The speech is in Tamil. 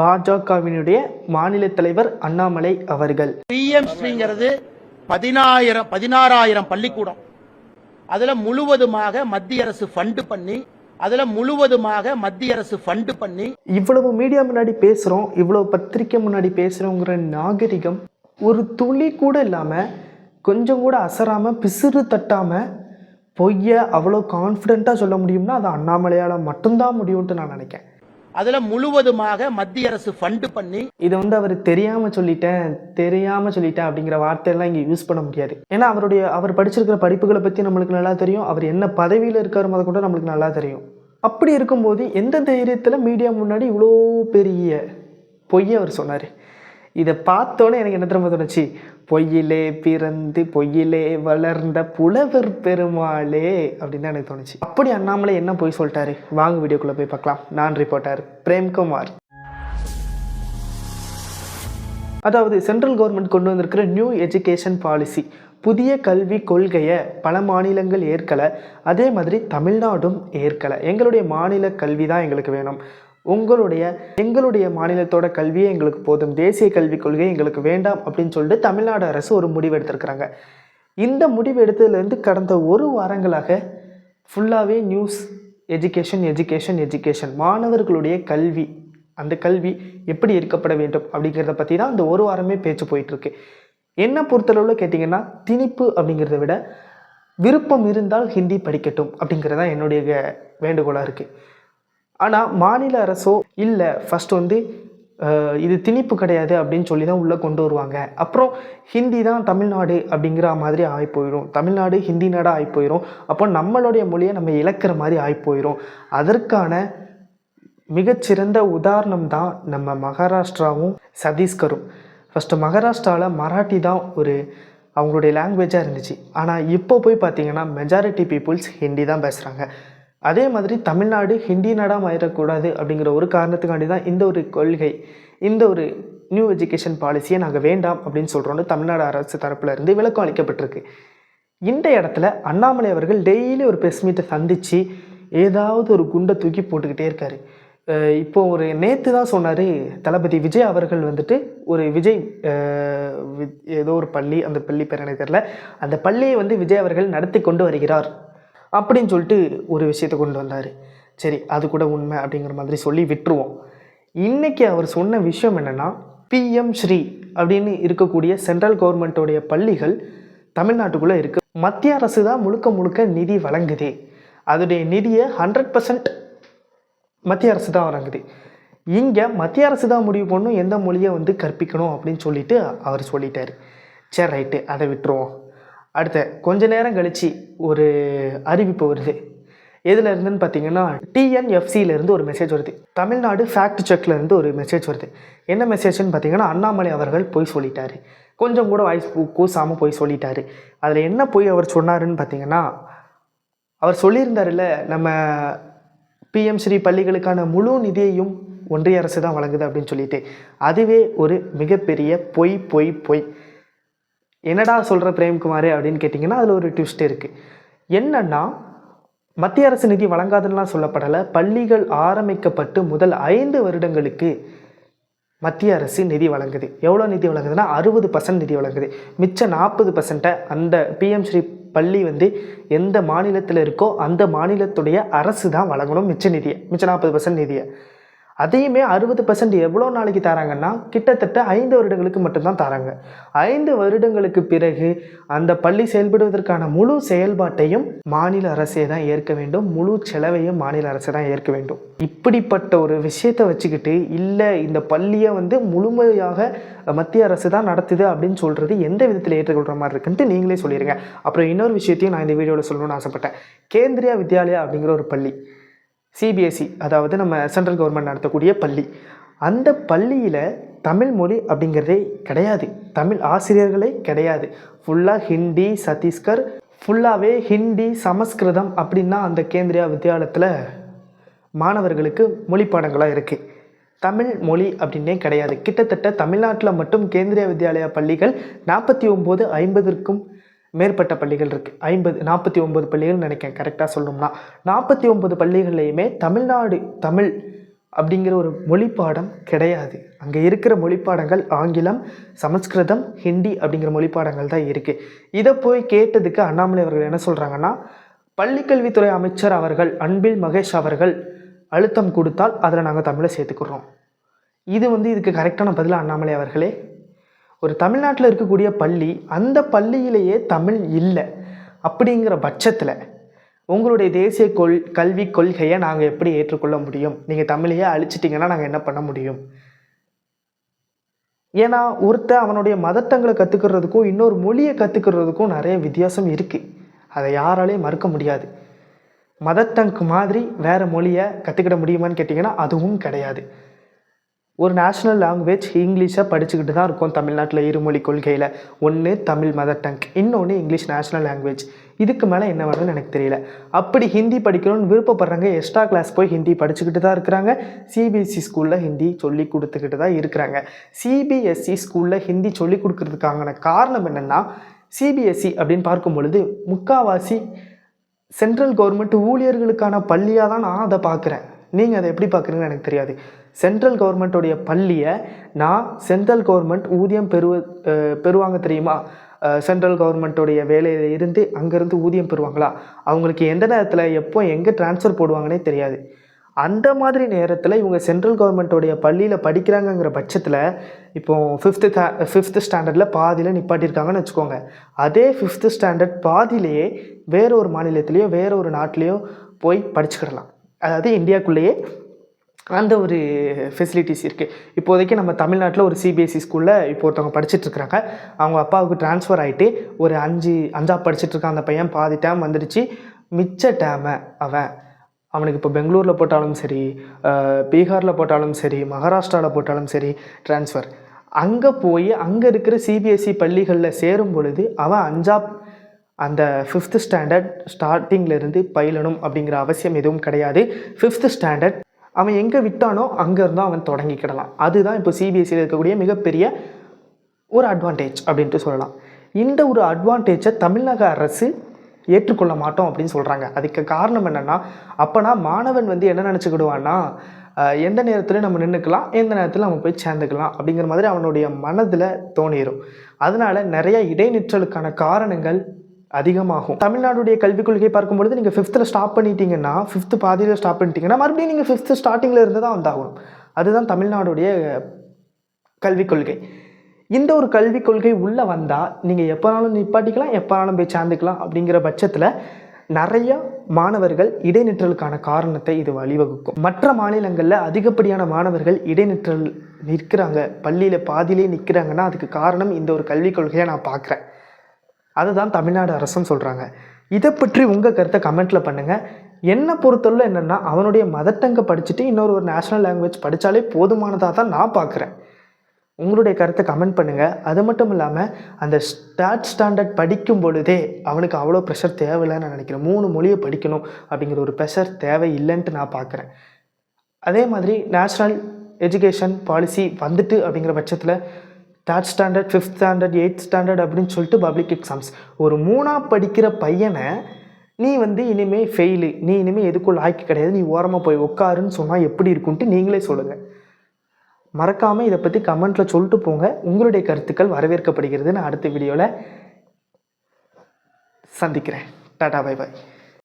பாஜகவினுடைய மாநில தலைவர் அண்ணாமலை அவர்கள். பிஎம் ஸ்ரீங்கிறது பதினாயிரம் பதினாறாயிரம் பள்ளிக்கூடம். அதுல முழுவதுமாக மத்திய அரசு ஃபண்டு பண்ணி அதுல முழுவதுமாக மத்திய அரசு ஃபண்டு பண்ணி இவ்வளவு மீடியா முன்னாடி பேசுகிறோம் இவ்வளவு பத்திரிக்கை முன்னாடி பேசுகிறோங்கிற நாகரிகம் ஒரு துளி கூட இல்லாமல் கொஞ்சம் கூட அசராமல் பிசிறு தட்டாமல் பொய்யை அவ்வளோ கான்ஃபிடெண்ட்டாக சொல்ல முடியும்னா அது அண்ணாமலையால் மட்டும்தான் முடியும்ட்டு நான் நினைக்கிறேன். அதுல முழுவதுமாக மத்திய அரசு ஃபண்டு பண்ணி இதை வந்து அவர் தெரியாமல் சொல்லிட்டேன் தெரியாமல் சொல்லிட்டேன் அப்படிங்கிற வார்த்தையெல்லாம் இங்கே யூஸ் பண்ண முடியாது. ஏன்னா அவருடைய அவர் படிச்சிருக்கிற படிப்புகளை பற்றி நம்மளுக்கு நல்லா தெரியும் அவர் என்ன பதவியில் இருக்காரு முத கூட நம்மளுக்கு நல்லா தெரியும். அப்படி இருக்கும்போது எந்த தைரியத்தில் மீடியா முன்னாடி இவ்வளோ பெரிய பொய்யை அவர் சொன்னார்? இதை பார்த்தோன்னே எனக்கு என்ன திரும்ப தோணுச்சு? பொய்யிலே பிறந்து பொய்யிலே வளர்ந்த புலவர் பெருமாளே அப்படின்னு தான் எனக்கு தோணுச்சு. அப்படி அண்ணாமலை என்ன பொய் சொல்லிட்டாரு? வாங்க வீடியோக்குள்ளே போய் பார்க்கலாம். நான் ரிப்போர்ட்டர் பிரேம்குமார் அதாவது சென்ட்ரல் கவர்மெண்ட் கொண்டு வந்திருக்கிற நியூ எஜுகேஷன் பாலிசி புதிய கல்வி கொள்கையை பல மாநிலங்கள் ஏற்கலை. அதே மாதிரி தமிழ்நாடும் ஏற்கலை. எங்களுடைய மாநில கல்வி தான் எங்களுக்கு வேணும். உங்களுடைய எங்களுடைய மாநிலத்தோட கல்வியே எங்களுக்கு போதும். தேசிய கல்விக் கொள்கை எங்களுக்கு வேண்டாம் அப்படின்னு சொல்லிட்டு தமிழ்நாடு அரசு ஒரு முடிவு எடுத்திருக்கிறாங்க. இந்த முடிவு எடுத்ததுலேருந்து கடந்த ஒரு வாரங்களாக ஃபுல்லாகவே நியூஸ் எஜுகேஷன் எஜுகேஷன் எஜுகேஷன் மாணவர்களுடைய கல்வி அந்த கல்வி எப்படி இருக்கப்பட வேண்டும் அப்படிங்கிறத பற்றி தான் அந்த ஒரு வாரமே பேச்சு போயிட்டுருக்கு. என்ன பொறுத்தளவில் கேட்டிங்கன்னா திணிப்பு அப்படிங்கிறத விட விருப்பம் இருந்தால் ஹிந்தி படிக்கட்டும் அப்படிங்கிறது தான் என்னுடைய வேண்டுகோளாக இருக்குது ஆனால் மாநில அரசோ இல்லை ஃபஸ்ட் வந்து இது திணிப்பு கிடையாது அப்படின்னு சொல்லி தான் உள்ளே கொண்டு வருவாங்க. அப்புறம் ஹிந்தி தான் தமிழ்நாடு அப்படிங்கிற மாதிரி ஆகி போயிடும் தமிழ்நாடு ஹிந்தி நாடாக ஆகி போயிடும் அப்போ நம்மளுடைய மொழியை நம்ம இழக்கிற மாதிரி ஆகி போயிடும் அதற்கான மிகச்சிறந்த உதாரணம் தான் நம்ம மகாராஷ்டிராவும் சத்தீஸ்கரும். ஃபஸ்ட்டு மகாராஷ்டிராவில் மராட்டி தான் ஒரு அவங்களுடைய லாங்குவேஜாக இருந்துச்சு. ஆனால் இப்போ போய் பார்த்தீங்கன்னா மெஜாரிட்டி பீப்புள்ஸ் ஹிந்தி தான் பேசுகிறாங்க அதே மாதிரி தமிழ்நாடு ஹிந்தி நாடாக மாறிடக்கூடாது அப்படிங்கிற ஒரு காரணத்துக்காண்டி தான் இந்த ஒரு கொள்கை இந்த ஒரு நியூ எஜுகேஷன் பாலிசியை நாங்கள் வேண்டாம் அப்படின்னு சொல்கிறோன்னு தமிழ்நாடு அரசு தரப்பில் இருந்து விளக்கம் அளிக்கப்பட்டிருக்கு. இந்த இடத்துல அண்ணாமலை அவர்கள் டெய்லி ஒரு ப்ரெஸ் மீட்டை சந்தித்து ஏதாவது ஒரு குண்டை தூக்கி போட்டுக்கிட்டே இருக்கார். இப்போ ஒரு நேற்று தான் சொன்னார் தளபதி விஜய் அவர்கள் வந்துட்டு ஒரு விஜய் வி- ஏதோ ஒரு பள்ளி அந்த பள்ளி பேர் எனக்கு தெரில அந்த பள்ளியை வந்து விஜய் அவர்கள் நடத்தி கொண்டு வருகிறார். அப்படின்னு சொல்லிட்டு ஒரு விஷயத்தை கொண்டு வந்தார். சரி அது கூட உண்மை அப்படிங்கிற மாதிரி சொல்லி விட்டுருவோம். இன்றைக்கி அவர் சொன்ன விஷயம் என்னென்னா பிஎம் ஸ்ரீ அப்படின்னு இருக்கக்கூடிய சென்ட்ரல் கவர்மெண்ட்டோடைய பள்ளிகள் தமிழ்நாட்டுக்குள்ளே இருக்குது மத்திய அரசு தான் முழுக்க முழுக்க நிதி வழங்குது. அதோடைய நிதியை ஹண்ட்ரட் பர்சன்ட் மத்திய அரசு தான் வழங்குது. இங்கே மத்திய அரசு தான் முடிவு பண்ணும் எந்த மொழியை வந்து கற்பிக்கணும் அப்படின்னு சொல்லிட்டு அவர் சொல்லிட்டார். சரி ரைட்டு. அதை விட்டுருவோம். அடுத்த கொஞ்ச நேரம் கழித்து ஒரு அறிவிப்பு வருது. எதுல இருந்துன்னு பார்த்தீங்கன்னா டிஎன்எஃப்சியிலேருந்து ஒரு மெசேஜ் வருது. தமிழ்நாடு ஃபேக்ட் செக்லேருந்து ஒரு மெசேஜ் வருது. என்ன மெசேஜ்னு பார்த்தீங்கன்னா அண்ணாமலை அவர்கள் போய் சொல்லிட்டாரு. கொஞ்சம் கூட வாய்ஸ் கூசாமல் போய் சொல்லிட்டாரு. அதில் என்ன போய் அவர் சொன்னாருன்னு பார்த்தீங்கன்னா அவர் சொல்லியிருந்தாருல நம்ம பிஎம் ஸ்ரீ பள்ளிகளுக்கான முழு நிதியையும் ஒன்றிய அரசு தான் வழங்குது அப்படின்னு சொல்லிட்டு. அதுவே ஒரு மிகப்பெரிய பொய் பொய் பொய். என்னடா சொல்கிற பிரேம்குமார் அப்படின்னு கேட்டிங்கன்னா அதில் ஒரு ட்விஸ்ட் இருக்குது என்னன்னா மத்திய அரசு நிதி வழங்காதுன்னெலாம் சொல்லப்படலை. பள்ளிகள் ஆரம்பிக்கப்பட்டு முதல் ஐந்து வருடங்களுக்கு மத்திய அரசு நிதி வழங்குது. எவ்வளோ நிதி வழங்குதுன்னா அறுபது பர்சன்ட் நிதி வழங்குது. மிச்சம் நாற்பது பர்சன்ட்டை அந்த பிஎம் ஸ்ரீ பள்ளி வந்து எந்த மாநிலத்தில் இருக்கோ அந்த மாநிலத்துடைய அரசு தான் வழங்கணும் மிச்ச நிதியை மிச்சம் நாற்பது பர்சன்ட் நிதியை. அதையுமே அறுபது பர்சன்ட் எவ்வளோ நாளைக்கு தராங்கன்னா கிட்டத்தட்ட ஐந்து வருடங்களுக்கு மட்டும்தான் தராங்க. ஐந்து வருடங்களுக்கு பிறகு அந்த பள்ளி செயல்படுவதற்கான முழு செயல்பாட்டையும் மாநில அரசே தான் ஏற்க வேண்டும். முழு செலவையும் மாநில அரசு தான் ஏற்க வேண்டும். இப்படிப்பட்ட ஒரு விஷயத்தை வச்சுக்கிட்டு இல்லை இந்த பள்ளியை வந்து முழுமையாக மத்திய அரசு தான் நடத்துது அப்படின்னு சொல்கிறது எந்த விதத்தில் ஏற்றுக்கொள்கிற மாதிரி இருக்குன்ட்டு நீங்களே சொல்லிடுங்க அப்புறம் இன்னொரு விஷயத்தையும் நான் இந்த வீடியோவில் சொல்லணும்னு ஆசைப்பட்டேன். கேந்திரியா வித்யாலயா அப்படிங்கிற ஒரு பள்ளி. சிபிஎஸ்சி அதாவது நம்ம சென்ட்ரல் கவர்மெண்ட் நடத்தக்கூடிய பள்ளி. அந்த பள்ளியில் தமிழ் மொழி அப்படிங்கிறதே கிடையாது. தமிழ் ஆசிரியர்களே கிடையாது. ஃபுல்லாக ஹிந்தி சத்தீஸ்கர் ஃபுல்லாகவே ஹிந்தி சமஸ்கிருதம் அப்படின்னா அந்த கேந்திரியா வித்யாலயத்தில் மாணவர்களுக்கு மொழி பாடங்களாக இருக்குது தமிழ் மொழி அப்படின்னே கிடையாது. கிட்டத்தட்ட தமிழ்நாட்டில் மட்டும் கேந்திரிய வித்யாலயா பள்ளிகள் நாற்பத்தி ஒம்பது ஐம்பதுக்கும் மேற்பட்ட பள்ளிகள் இருக்குது ஐம்பது நாற்பத்தி ஒம்பது பள்ளிகள் நினைக்கிறேன். கரெக்டாக சொல்லணும்னா. நாற்பத்தி ஒம்பது பள்ளிகள்லையுமே தமிழ்நாடு தமிழ் அப்படிங்கிற ஒரு மொழிப்பாடம் கிடையாது. அங்கே இருக்கிற மொழிப்பாடங்கள் ஆங்கிலம் சமஸ்கிருதம் ஹிந்தி அப்படிங்கிற மொழிப்பாடங்கள் தான் இருக்குது இதை போய் கேட்டதுக்கு அண்ணாமலை அவர்கள் என்ன சொல்கிறாங்கன்னா பள்ளிக்கல்வித்துறை அமைச்சர் அவர்கள் அன்பில் மகேஷ் அவர்கள் அழுத்தம் கொடுத்தால் அதில் நாங்கள் தமிழை சேர்த்துக்கிறோம். இது வந்து இதுக்கு கரெக்டான பதில் அண்ணாமலை அவர்களே ஒரு தமிழ்நாட்டில் இருக்கக்கூடிய பள்ளி அந்த பள்ளியிலேயே தமிழ் இல்லை. அப்படிங்கிற பட்சத்தில் உங்களுடைய தேசிய கொள் கல்வி கொள்கையை நாங்கள் எப்படி ஏற்றுக்கொள்ள முடியும்? நீங்கள் தமிழையே அழிச்சிட்டிங்கன்னா நாங்கள் என்ன பண்ண முடியும்? ஏன்னா ஒருத்தன் அவனுடைய மதத்தங்களை கற்றுக்கிறதுக்கும் இன்னொரு மொழியை கற்றுக்கிறதுக்கும் நிறைய வித்தியாசம் இருக்குது அதை யாராலையும் மறுக்க முடியாது. மதத்தங்கு மாதிரி வேறு மொழியை கற்றுக்கிட முடியுமான்னு கேட்டிங்கன்னா அதுவும் கிடையாது. ஒரு நேஷ்னல் லாங்குவேஜ் இங்கிலீஷை படிச்சுக்கிட்டு தான் இருக்கும் தமிழ்நாட்டில் இருமொழி கொள்கையில். ஒன்று தமிழ் மதர் டங் இன்னொன்று இங்கிலீஷ் நேஷ்னல் லாங்குவேஜ் இதுக்கு மேலே என்ன வருதுன்னு எனக்கு தெரியல. அப்படி ஹிந்தி படிக்கணும்னு விருப்பப்படுறாங்க. எக்ஸ்ட்ரா கிளாஸ் போய் ஹிந்தி படிச்சுக்கிட்டு தான் இருக்கிறாங்க. சிபிஎஸ்சி ஸ்கூலில் ஹிந்தி சொல்லி கொடுத்துக்கிட்டு தான் இருக்கிறாங்க. சிபிஎஸ்சி ஸ்கூலில் ஹிந்தி சொல்லி கொடுக்கறதுக்கான காரணம் என்னென்னா சிபிஎஸ்சி அப்படின்னு பார்க்கும் பொழுது முக்காவாசி சென்ட்ரல் கவர்மெண்ட் ஊழியர்களுக்கான பள்ளியாக தான் நான் அதை பார்க்குறேன். நீங்கள் அதை எப்படி பார்க்குறீங்கன்னு எனக்கு தெரியாது. சென்ட்ரல் கவர்மெண்ட்டோடைய பள்ளியை நான் சென்ட்ரல் கவர்மெண்ட் ஊதியம் பெறுவ பெறுவாங்க தெரியுமா? சென்ட்ரல் கவர்மெண்ட்டோடைய வேலையில் இருந்து அங்கேருந்து ஊதியம் பெறுவாங்களா? அவங்களுக்கு எந்த நேரத்தில் எப்போ எங்கே ட்ரான்ஸ்ஃபர் போடுவாங்கன்னே தெரியாது. அந்த மாதிரி நேரத்தில் இவங்க சென்ட்ரல் கவர்மெண்ட்டோடைய பள்ளியில் படிக்கிறாங்கங்கிற பட்சத்தில் இப்போது ஃபிஃப்த்து ஃபிஃப்த்து ஸ்டாண்டர்டில் பாதியில் நிப்பாட்டியிருக்காங்கன்னு வச்சுக்கோங்க. அதே ஃபிஃப்த்து ஸ்டாண்டர்ட் பாதியிலேயே வேறு ஒரு மாநிலத்திலேயோ வேற ஒரு நாட்டிலையோ போய் படிச்சுக்கிடலாம். அதாவது இந்தியாக்குள்ளேயே அந்த ஒரு ஃபெசிலிட்டிஸ் இருக்குது இப்போதைக்கு நம்ம தமிழ்நாட்டில் ஒரு சிபிஎஸ்சி ஸ்கூலில் இப்போ ஒருத்தவங்க படிச்சுட்ருக்குறாங்க அவங்க அப்பாவுக்கு ட்ரான்ஸ்ஃபர் ஆகிட்டு ஒரு அஞ்சு அஞ்சா படிச்சுட்ருக்கான் அந்த பையன் பாதி டேம் வந்துடுச்சு. மிச்ச டேமை அவன் அவனுக்கு இப்போ பெங்களூரில் போட்டாலும் சரி பீகாரில் போட்டாலும் சரி மகாராஷ்டிராவில் போட்டாலும் சரி ட்ரான்ஸ்ஃபர் அங்கே போய் அங்கே இருக்கிற சிபிஎஸ்சி பள்ளிகளில் சேரும் பொழுது அவன் அஞ்சாப் அந்த ஃபிஃப்த்து ஸ்டாண்டர்ட் ஸ்டார்டிங்கில் இருந்து பயிலணும் அப்படிங்கிற அவசியம் எதுவும் கிடையாது. ஃபிஃப்த்து ஸ்டாண்டர்ட் அவன் எங்கே விட்டானோ அங்கே அவன் தொடங்கிக்கிடலாம். அதுதான் இப்போ சிபிஎஸ்சியில் இருக்கக்கூடிய மிகப்பெரிய ஒரு அட்வான்டேஜ் அப்படின்ட்டு சொல்லலாம். இந்த ஒரு அட்வான்டேஜை தமிழக அரசு ஏற்றுக்கொள்ள மாட்டோம் அப்படின்னு சொல்கிறாங்க அதுக்கு காரணம் என்னென்னா அப்போனா மாணவன் வந்து என்ன நினச்சிக்கிடுவான்னா எந்த நேரத்தில் நம்ம நின்றுக்கலாம் எந்த நேரத்தில் நம்ம போய் சேர்ந்துக்கலாம் அப்படிங்கிற மாதிரி அவனுடைய மனதில் தோணிரும். அதனால் நிறைய இடைநிற்றலுக்கான காரணங்கள் அதிகமாகும். தமிழ்நாடுடைய கல்விக் கொள்கையை பார்க்கும்பொழுது நீங்கள் ஃபிஃப்த்தில் ஸ்டாப் பண்ணிட்டீங்கன்னா ஃபிஃப்த்து பாதியில் ஸ்டாப் பண்ணிட்டீங்கன்னா மறுபடியும் நீங்கள் ஃபிஃப்த்து ஸ்டார்டிங்கில் இருந்து தான் வந்தாகணும். அதுதான் தமிழ்நாடுடைய கல்விக் கொள்கை. இந்த ஒரு கல்விக் கொள்கை உள்ளே வந்தால் நீங்கள் எப்போனாலும் நிப்பாட்டிக்கலாம் எப்போனாலும் போய் சேர்ந்துக்கலாம் அப்படிங்கிற பட்சத்தில் நிறைய மாணவர்கள் இடைநிற்றலுக்கான காரணத்தை இது வழிவகுக்கும். மற்ற மாநிலங்களில் அதிகப்படியான மாணவர்கள் இடைநிற்றல் நிற்கிறாங்க. பள்ளியில் பாதியிலே நிற்கிறாங்கன்னா அதுக்கு காரணம் இந்த ஒரு கல்விக் கொள்கையை நான் பார்க்குறேன். அதுதான் தமிழ்நாடு அரசுன்னு சொல்கிறாங்க இதை பற்றி உங்கள் கருத்தை கமெண்ட்டில் பண்ணுங்கள் என்னை பொறுத்தவரை என்னென்னா அவனுடைய மதட்டங்கை படிச்சுட்டு இன்னொரு ஒரு நேஷ்னல் லாங்குவேஜ் படித்தாலே போதுமானதாக தான் நான் பார்க்குறேன். உங்களுடைய கருத்தை கமெண்ட் பண்ணுங்கள் அது மட்டும் இல்லாமல் அந்த ஸ்டார்ட் ஸ்டாண்டர்ட் படிக்கும் பொழுதே அவனுக்கு அவ்வளோ ப்ரெஷர் தேவையில்லைன்னு நான் நினைக்கிறேன். மூணு மொழியை படிக்கணும் அப்படிங்கிற ஒரு ப்ரெஷர் தேவை இல்லைன்ட்டு நான் பார்க்குறேன். அதே மாதிரி நேஷ்னல் எஜுகேஷன் பாலிசி வந்துட்டு அப்படிங்கிற பட்சத்தில் third standard fifth standard eighth standard அப்படின்னு சொல்லிட்டு பப்ளிக் எக்ஸாம்ஸ் ஒரு மூணாக படிக்கிற பையனை நீ வந்து இனிமேல் ஃபெயிலு நீ இனிமேல் எதுக்குள்ள ஆக்கி கிடையாது நீ ஓரமாக போய் உட்காருன்னு சொன்னால் எப்படி இருக்குன்ட்டு நீங்களே சொல்லுங்கள் மறக்காமல் இதை பற்றி கமெண்ட்டில் சொல்லிட்டு போங்க. உங்களுடைய கருத்துக்கள் வரவேற்கப்படுகிறது. நான் அடுத்த வீடியோவில் சந்திக்கிறேன். Tata bye bye